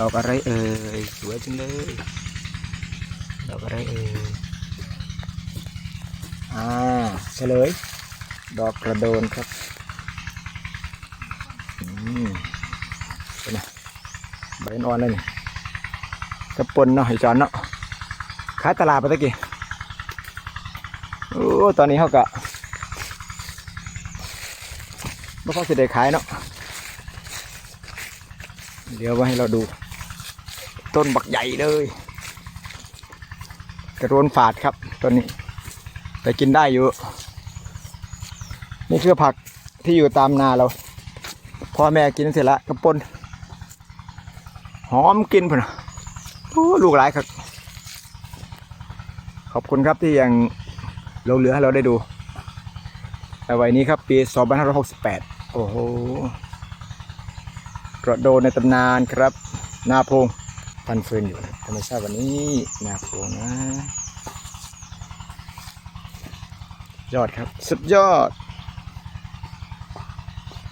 ดอกอะไรเอ่ยสวยจังเลยดอกอะไรเอ่ยอ่าเฉลย ดอกกระโดนครับอืมเป็นไงใบอ่อนเลยนี่กระปนเนาะไอจอนเนาะขายตลาดไปตะกี้โอ้ตอนนี้เขากะไม่ค่อยจะได้ขายเนาะเดี๋ยวมาให้เราดู ต้นบักใหญ่เลยกระโดนฝาดครับต้นนี้ แต่กินได้อยู่ นี่คือผักที่อยู่ตามนาเราพ่อแม่กินเสร็จละกระปนหอมกินพุ่นน่ะโอ้ลูกหลายครับ ขอบคุณครับที่ยังลงเหลือให้เราได้ดูแต่วัยนี้ครับ ปี 2568 โอ้โหกระโดดในตำนานครับ นาพง ฟันเฟืนอยู่นะธรรมชาติวันนี้นาโพงนะ ยอดครับ สุดยอด